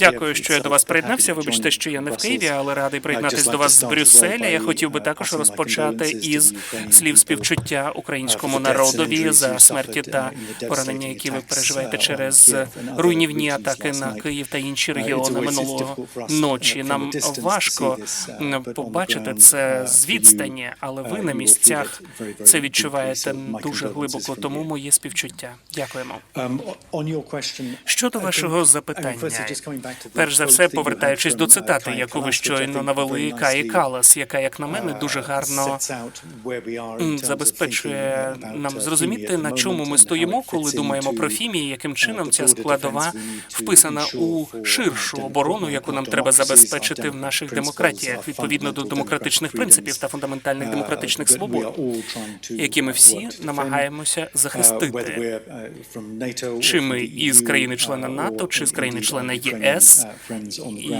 Дякую, що я до вас приєднався. Вибачте, що я не в Києві, але радий приєднатись до вас з Брюсселя. Я хотів би також розпочати із слів співчуття українському народові за смерті та поранення, які ви переживаєте через руйнівні атаки на Київ та інші регіони минулого ночі. Нам важко побачити це з відстані, але ви на місцях це відчуваєте дуже глибоко. Тому моє співчуття. Дякуємо. Щодо вашого запитання, перш за все, повертаючись до цитати, яку ви щойно навели Каї Калас, яка, як на мене, дуже гарно забезпечує нам зрозуміти, на чому ми стоїмо, коли думаємо про фімії, яким чином ця складова вписана у ширшу оборону, яку нам треба забезпечити в наших демократіях, відповідно до демократичних принципів та фундаментальних демократичних свобод, які ми всі намагаємося захистити. Чи ми із країни-члена НАТО, чи з країни-члена ЄС,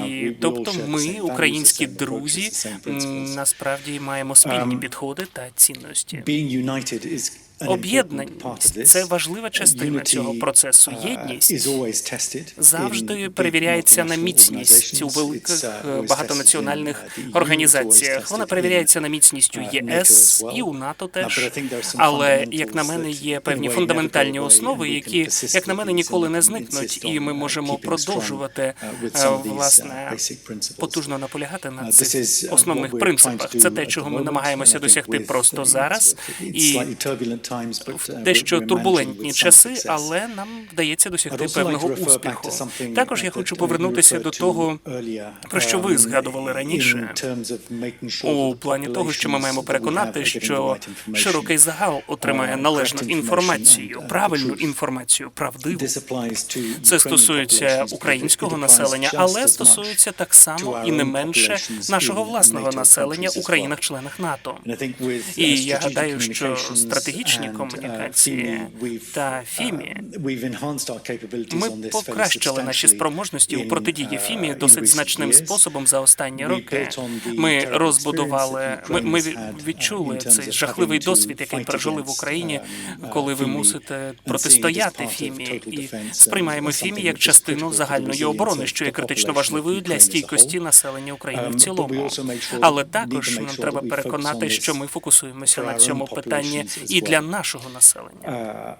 і тобто ми, українські друзі, насправді маємо спільні підходи та цінності. Об'єднаність це важлива частина цього процесу. Єдність завжди перевіряється на міцність у великих е, багатонаціональних організаціях. Вона перевіряється на міцність у ЄС і у НАТО теж. Але як на мене, є певні фундаментальні основи, які, як на мене, ніколи не зникнуть, і ми можемо продовжувати е, власне потужно наполягати на цих основних принципах. Це те, чого ми намагаємося досягти просто зараз, і в дещо турбулентні часи, але нам вдається досягти певного успіху. Також я хочу повернутися до того, про що ви згадували раніше, у плані того, що ми маємо переконати, що широкий загал отримає належну інформацію, правильну інформацію, правдиву. Це стосується українського населення, але стосується так само і не менше нашого власного населення у країнах-членах НАТО. І я гадаю, що стратегічні комунікації та ФІМІ ми покращили наші спроможності у протидії ФІМІ досить значним способом за останні роки. Ми розбудували, ми, ми відчули цей жахливий досвід, який пережили в Україні, коли ви мусите протистояти ФІМІ, і сприймаємо ФІМІ як частину загальної оборони, що є критично важливою для стійкості населення України в цілому. Але також нам треба переконати, що ми фокусуємося на цьому питанні і для нашого населення.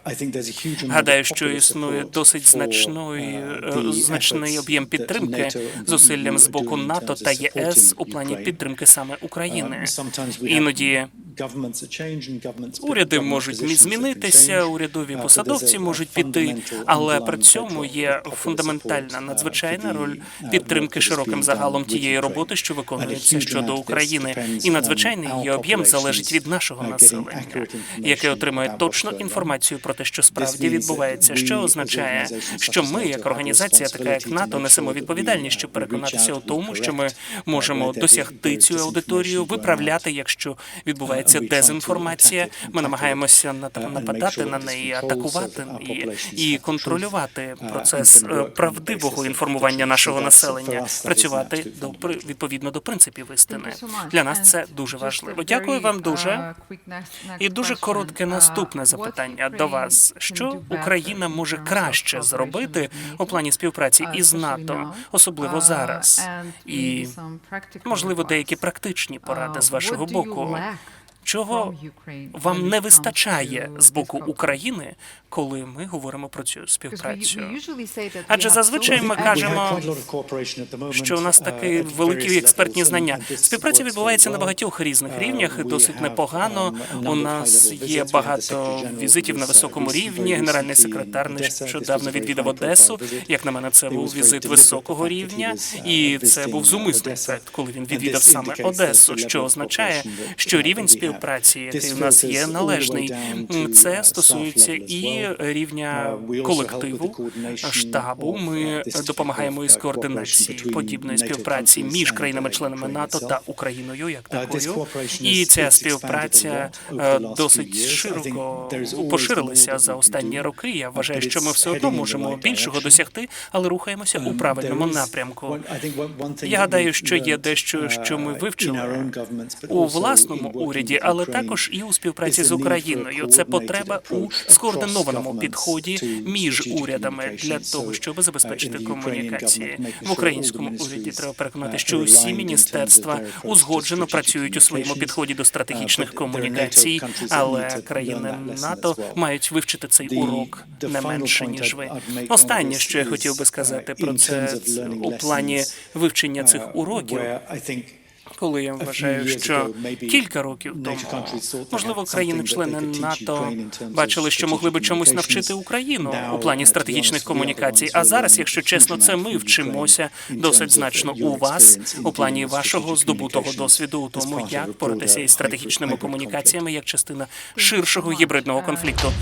Гадаю, що існує досить значний, е, значний об'єм підтримки зусиллям з боку НАТО та ЄС у плані підтримки саме України. Іноді уряди можуть змінитися, урядові посадовці можуть піти, але при цьому є фундаментальна надзвичайна роль підтримки широким загалом тієї роботи, що виконується щодо України, і надзвичайний її об'єм залежить від нашого населення, яке отримує точну інформацію про те, що справді відбувається, що означає, що ми, як організація, така як НАТО, несемо відповідальність, щоб переконатися у тому, що ми можемо досягти цю аудиторію, виправляти, якщо відбувається дезінформація. Ми намагаємося нападати на неї, атакувати і, і контролювати процес е, правдивого інформування нашого населення, працювати до відповідно до принципів істини. Для нас це дуже важливо. Дякую вам дуже. І дуже коротке наступне запитання до вас: що Україна може краще зробити у плані співпраці із НАТО, особливо зараз, і можливо деякі практичні поради з вашого боку. Чого вам не вистачає з боку України, коли ми говоримо про цю співпрацю? Адже зазвичай ми кажемо, що у нас такі великі експертні знання. Співпраця відбувається на багатьох різних рівнях. і Досить непогано. У нас є багато візитів на високому рівні. Генеральний секретар нещодавно відвідав Одесу. Як на мене, це був візит високого рівня, і це був зумисний ефект, коли він відвідав саме Одесу, що означає, що рівень співпраці співпраці, який в нас є належний. Це стосується і рівня колективу штабу. Ми допомагаємо із координацією подібної співпраці між країнами-членами НАТО та Україною, як такою. І ця співпраця досить широко поширилася за останні роки. Я вважаю, що ми все одно можемо більшого досягти, але рухаємося у правильному напрямку. Я гадаю, що є дещо, що ми вивчили у власному уряді але також і у співпраці з Україною. Це потреба у скоординованому підході між урядами для того, щоб забезпечити комунікації. В українському уряді треба переконати, що усі міністерства узгоджено працюють у своєму підході до стратегічних комунікацій, але країни НАТО мають вивчити цей урок не менше ніж ви. Останнє, що я хотів би сказати про це, це у плані вивчення цих уроків. Коли я вважаю, що кілька років тому можливо країни-члени НАТО бачили, що могли би чомусь навчити Україну у плані стратегічних комунікацій. А зараз, якщо чесно, це ми вчимося досить значно у вас у плані вашого здобутого досвіду. У тому, як боротися із стратегічними комунікаціями як частина ширшого гібридного конфлікту.